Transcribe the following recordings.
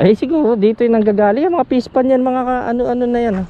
Ay siguro dito yung nanggagaling. Yung mga pispan yan, mga ano-ano na yan. ah.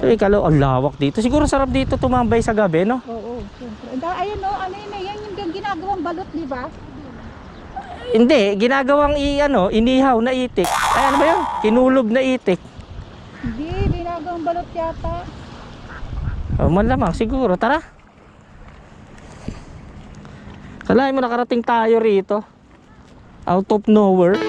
Ito ikalo, ang lawak dito. Siguro sarap dito tumambay sa gabi, no? Oo, siyempre. And, ayun o, ano yun eh, yan yung ginagawang balot, di ba? Hindi, ginagawang i, ano, inihaw na itik. Ay ano ba yun? Kinulob na itik. Hindi, ginagawang balot yata. Oh, malamang siguro. Tara. Kalahin mo nakarating tayo rito. Out of nowhere.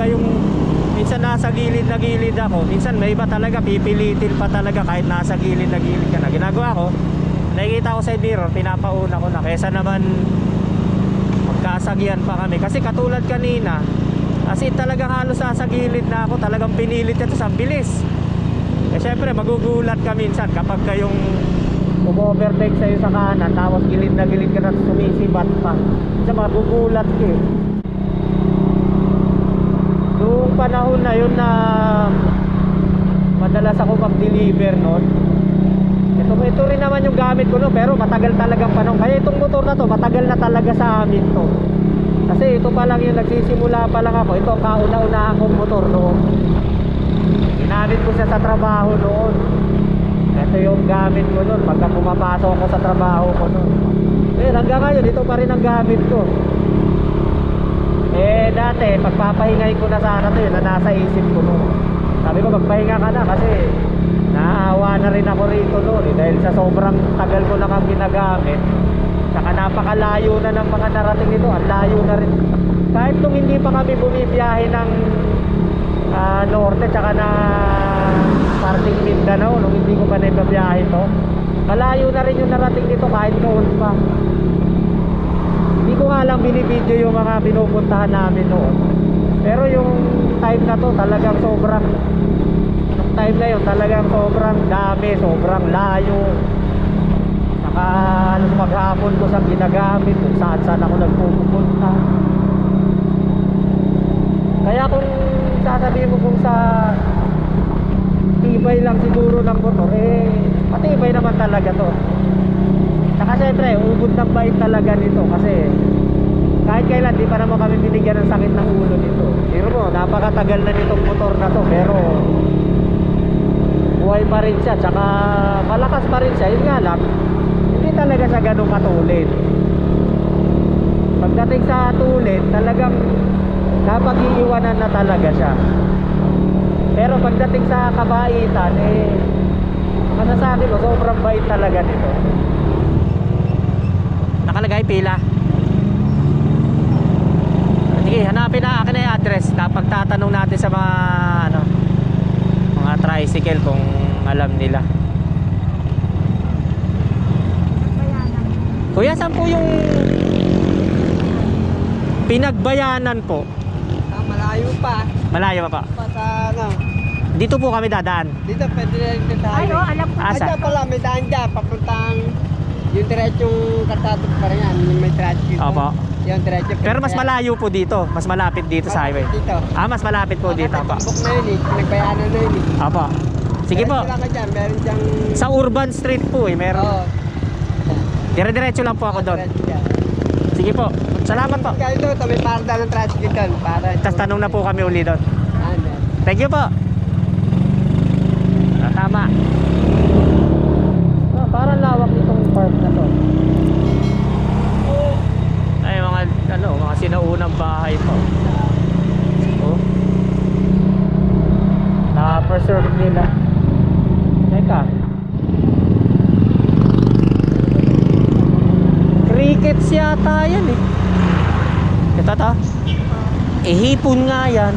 Pagka yung minsan nasa gilid na gilid ako, minsan may iba talaga pipilitin pa talaga kahit nasa gilid na gilid ka na. Ginagawa ko, nakikita ko sa mirror, pinapauna ko na kaysa naman magkasagyan pa kami. Kasi katulad kanina, kasi talagang halos nasa gilid na ako, talagang pinilit ito sa bilis. Eh syempre magugulat ka minsan kapag kayong umovertake sa'yo sa kanan tapos gilid na gilid ka na sumisibat pa. Kasi magugulat ka eh. Noong panahon na yun na madalas ako mag-deliver noon. Ito, ito rin naman yung gamit ko no, pero matagal talagang panahon. Kaya itong motor na to, matagal na talaga sa amin to. Kasi ito pa lang yung nagsisimula pa lang ako. Ito ang kauna-una akong motor noon. Ginamit ko siya sa trabaho noon. Ito yung gamit ko noon pagka pumapasok ako sa trabaho ko noon. Eh hanggang ngayon, ito pa rin ang gamit ko. Eh dati, pagpapahingay ko na sana to yun na nasa isip ko noon. Sabi ko magpahinga ka na kasi naawa na rin ako rito noon eh, dahil sa sobrang tagal ko na kang ginagamit. Saka napakalayo na ng mga narating nito, ang layo na rin. Kahit nung hindi pa kami bumibiyahe ng ah, norte tsaka na parting Mindanao nung hindi ko pa naibabiyahe to, malayo na rin yung narating nito kahit noon pa. Hindi ko nga lang binibideo yung mga pinupuntahan namin noon. Pero yung time na to talagang sobrang yung time na yun talagang sobrang dami, sobrang layo. Saka ano, maghapon ko sa ginagamit kung saan saan ako nagpupunta. Kaya kung sasabihin mo kung sa tibay lang siguro ng motor, eh matibay naman talaga to. Saka syempre, ubod ng bait talaga nito kasi kahit kailan di pa naman kami binigyan ng sakit ng ulo nito. Pero mo, napakatagal na nitong motor na to pero buhay pa rin siya tsaka malakas pa rin siya. Yun nga lang, hindi talaga siya ganun katulid. Pagdating sa tulid, talagang napag-iiwanan na talaga siya. Pero pagdating sa kabaitan, eh, masasabi ko, sobrang bait talaga nito. Nakalagay pila. Sige, hanapin na akin na yung address. Napagtatanong natin sa mga ano, mga tricycle kung alam nila. Bayanan. Kuya, saan po yung pinagbayanan po? Ah, malayo pa. Malayo pa pa. Sa ano. Dito po kami dadaan. Dito pwede na rin tayo. Ay, oh, alam ko. Ah, pala, may daan dyan. Papuntang yung diretsong kartado pa rin yan. Yung may traffic. Opo. Yung diretso. Pero mas malayo po dito. Mas malapit dito sa highway. Dito. Ah, mas malapit po dito pa. Buk na yun eh. Pinagbayanan na yun eh. Apo. Sige po. Diretso lang ka dyan. Meron dyang... Sa Urban Street po eh, meron. Oo. Dire-diretso lang po ako doon. Dyan. Sige po. Salamat po. Kaya doon, may parda ng traffic doon. Para... Tapos tanong na po kami uli doon. Ano? Thank you po. Ah, tama. Ah, parang lawak nitong park na to. Ay, mga ano, mga sinaunang bahay po. Oh. Na-preserve nila. Teka. Crickets yata yan eh. Ito to. Eh, hipon nga yan.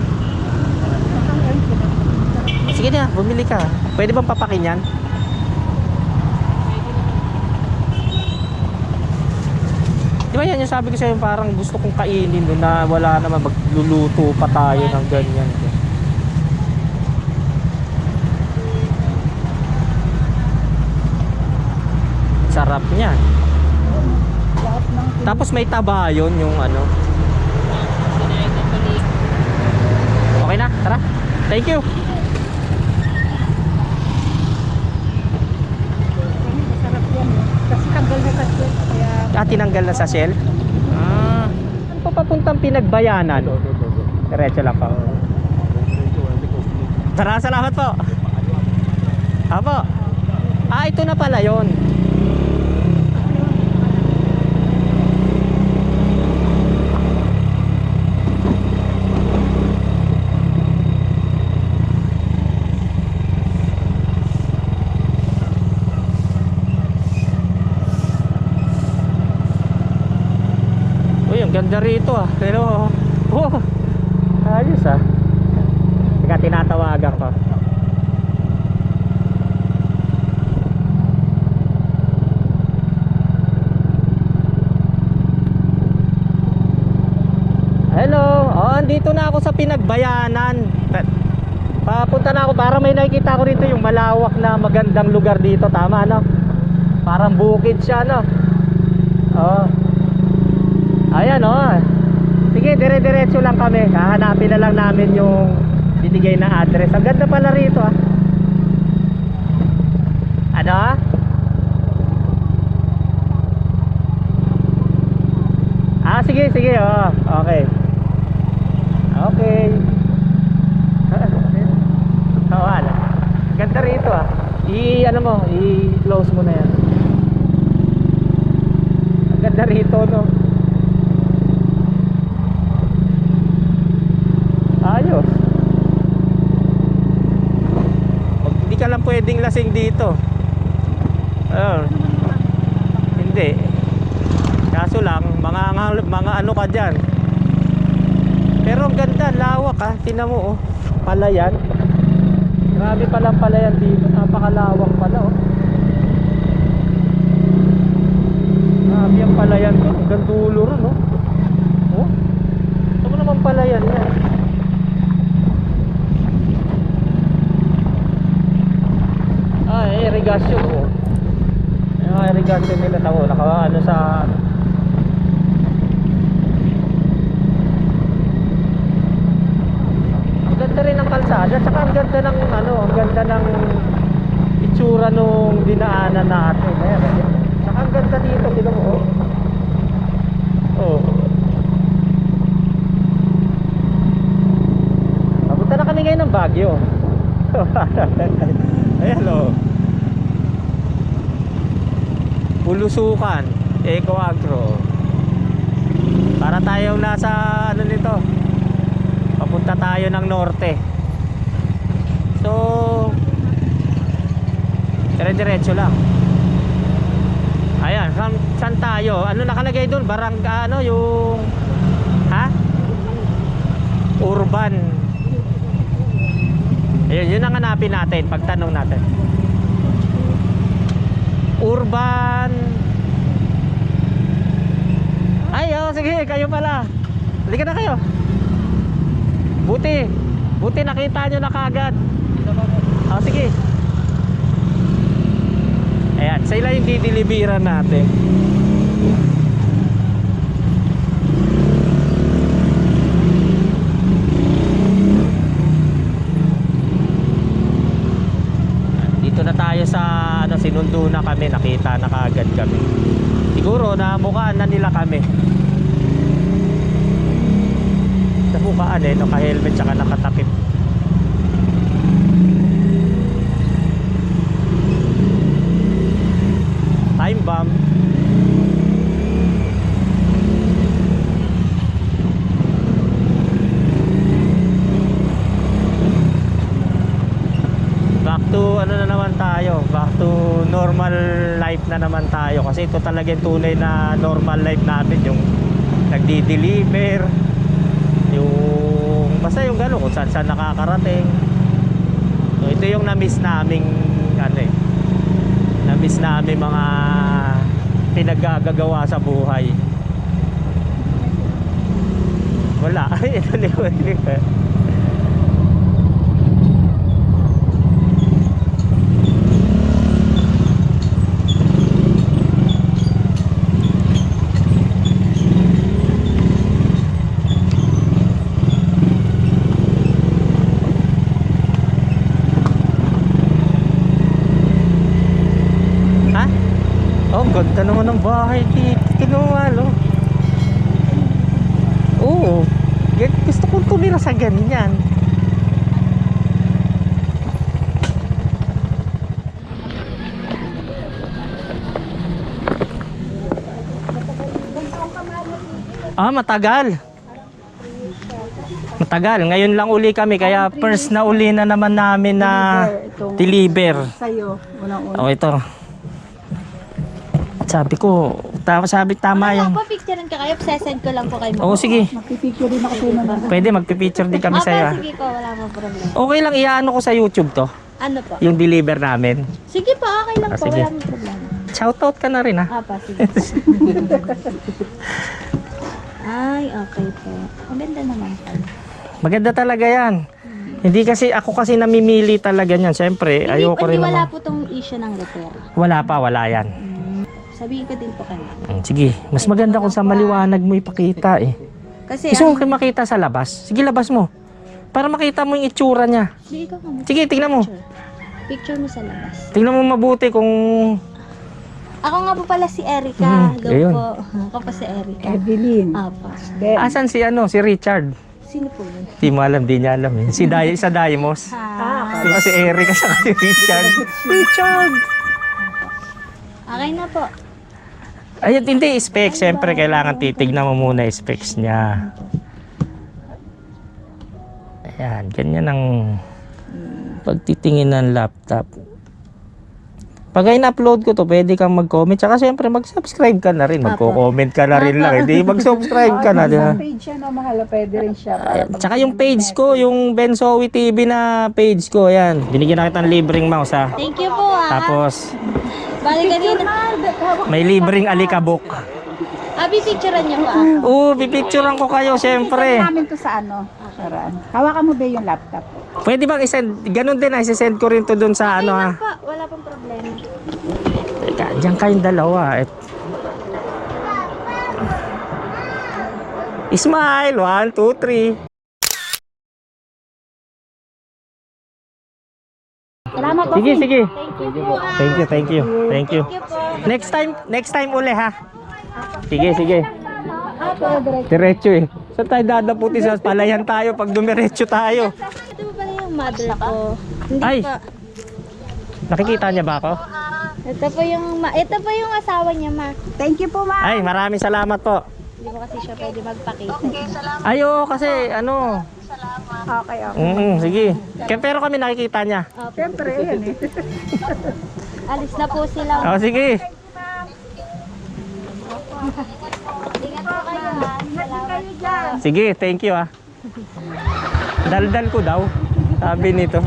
Sige na, bumili ka. Pwede bang papakin yan? Di ba yan yung sabi ko sa'yo parang gusto kong kainin doon na wala naman magluluto pa tayo ng ganyan. Sarap niya. Lahat ng Tapos may taba yun yung ano. Okay na, tara. Thank you. masarap yan. eh. Kasi tanggal na kasi. Kaya Ah, tinanggal na sa shell? Ah. Ano pa papuntang pinagbayanan? Diretso lang po. Tara, salamat po. Apo. Ah, ito na pala yon. Ganda rito ah. Pero, oh, ayos ah. Teka, tinatawagan ko. Hello, oh, andito na ako sa pinagbayanan. Pa- Papunta na ako para may nakikita ko rito yung malawak na magandang lugar dito. Tama, no? Parang bukid siya, no? Oh. Ayan oh. Sige, dire-diretso lang kami. Hahanapin na lang namin yung binigay na address. Ang ganda pala rito ah. Ano? Ah, sige, sige. Oh, okay. Okay. Oh, ala. Ganda rito ah. I ano mo, i-close mo na yan. Ang ganda rito no. Ayos. Wag- Hindi ka lang pwedeng lasing dito. Ayun. Hindi. Kaso lang, mga, mga, ano ka dyan. Pero ang ganda, lawak ha. Tingnan mo oh. Palayan. Grabe palang palayan dito. Napakalawak pala oh. Grabe ang palayan ko. Hanggang dulo oh. Oh. Ito mo naman palayan yan. Ah, eh, irrigation oh. Yung mga irrigation nila tao, naka ano sa Ang ganda rin ng kalsada, tsaka ang ganda ng ano, ang ganda ng itsura nung dinaanan natin. Ayan, ayan. Tsaka ang ganda dito, tignan mo oh. Oh. Papunta na kami ngayon ng Baguio. Ayan o. Pulusukan, Eco Agro. Para tayo nasa ano nito. Papunta tayo ng norte. So dire-diretso lang. Ayan, saan, saan tayo? Ano nakalagay doon? Barang ano yung ha? Urban Ayun, yun ang hanapin natin, pagtanong natin. Urban. Ay, oh, sige, kayo pala. Halika na kayo. Buti. Buti nakita nyo na kagad. Oh, sige. Ayan, sila yung dideliveran natin. Dito na tayo sa ano, sinundo na nakita na kaagad kami. Siguro na mukhaan na nila kami. Sa mukhaan eh, naka-helmet tsaka nakatakip. Time bomb. back to ano na naman tayo back to normal life na naman tayo. Kasi ito talaga yung tunay na normal life namin yung nagdi-deliver yung basta yung gano'n kung saan saan nakakarating. So ito yung na-miss naming ano eh na-miss namin mga pinaggagawa sa buhay. Wala. Ito likod likod Ha? Oh, ganda naman ng bahay dito. Kinuwal, oh. Oo. Gusto kong tumira sa ganyan. Ah, matagal. Matagal. Ngayon lang uli kami kaya first na uli na naman namin na deliver. Sa'yo, unang-una. Oh, ito. Sabi ko, tama sabi tama yung. po, picturean ka kayo. Sesend ko lang po kayo. Oo, sige. Magpipicture din ako sa'yo na Pwede magpi-picture din kami Opo, sa iyo. sige po. Wala po problem. Okay lang iano ko sa YouTube to, Ano po? yung deliver namin. Sige po, okay lang Ah, po. sige. Wala po problema. Shoutout ka na rin ha. Apa, sige. Ay, okay po. Ang ganda naman po. Maganda talaga yan. Hindi kasi ako kasi namimili talaga niyan. Siyempre, Hindi, ayoko hindi rin wala naman. po tong issue ng repair. Wala pa, wala yan. Mm, Sabihin ko din po kayo. Mm, Sige, mas maganda kung sa maliwanag mo ipakita eh. Kasi, Gusto mo kayo makita sa labas? Sige, labas mo. Para makita mo yung itsura niya. Sige, ikaw ka mag- Sige, tingnan mo. Picture. Picture mo sa labas. Tingnan mo mabuti kung Ako nga po pala si Erica. Mhm, Hello ayun. po. Ako pa si Erica. Evelyn. Apa. Ben. asan si ano, si Richard. Sino po yun? Di mo alam, di niya alam eh. Si Day, sa Daimos. Ah, Di ba si Eric at saka si Richard? Richard! okay na po. Ayun, hindi, specs. Siyempre, kailangan titignan mo muna specs niya. Ayan, ganyan ang pagtitingin ng laptop. Pag in-upload ko to, pwede kang mag-comment. Tsaka siyempre, mag-subscribe ka na rin. Magko-comment ka na rin lang. Hindi, mag-subscribe ka na. Di ba? Sa page siya, no, mahal, pwede rin siya. Ayan. Tsaka yung page ko, yung Bensowi TV na page ko, ayan. Binigyan na kitang libreng mouse ha. Thank you po ah. Tapos, Bali kanina. may libreng alikabok. Abi, picturean niyo po ako. Oo, pipicturean ko kayo, syempre. namin to sa ano, Sharan. Hawakan mo ba yung laptop? Pwede bang isend, ganun din, ah, isesend ko rin to dun sa ano ha. Pa, wala pong problema. Teka, diyan kayong dalawa. Et... Smile, one, two, three. Salamat po. Sige, sige. Thank you po. ah. Thank you, thank you, thank you. Thank you po. Next time, next time uli ha. Sige, sige. Direct. Diretso eh. Saan tayo dadaputi sa palayan tayo pag dumiretso tayo? Ito po pala yung mother ko. Hindi Ay. po. Nakikita niya ba ako? Ito po yung ma ito po yung asawa niya, ma. Thank you po, ma. Ay, maraming salamat po. Hindi mo kasi siya pwede magpakita. Ayo, kasi ano. Okay, okay. Mm, sige. Kaya pero kami nakikita niya. Opo. Siyempre, yan eh. Alis na po sila. Oh, sige. Ingat po kayo, ha. Salamat. Sige, thank you ah. Daldal ko daw. Sabi nito.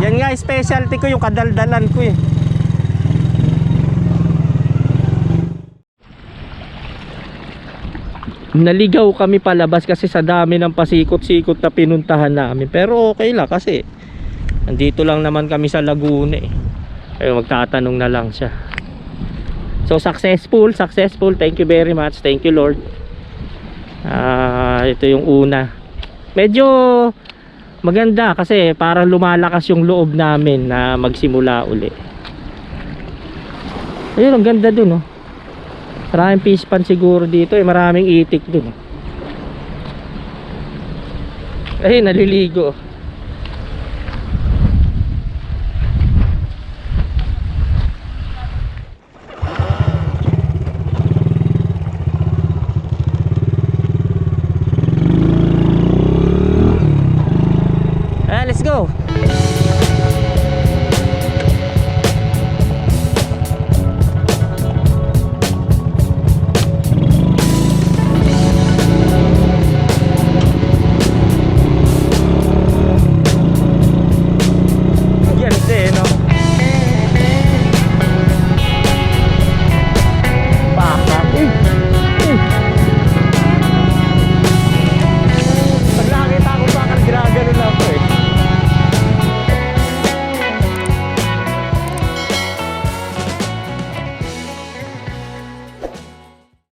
Yan nga specialty ko yung kadaldalan ko eh. Naligaw kami palabas kasi sa dami ng pasikot-sikot na pinuntahan namin. Pero okay lang kasi nandito lang naman kami sa Laguna eh. Kaya magtatanong na lang siya. So successful, successful. Thank you very much. Thank you Lord. Ah, ito yung una. Medyo maganda kasi parang lumalakas yung loob namin na magsimula uli. Ayun, ang ganda dun oh. Maraming fish pan siguro dito eh. Maraming itik dun. Ayun, naliligo.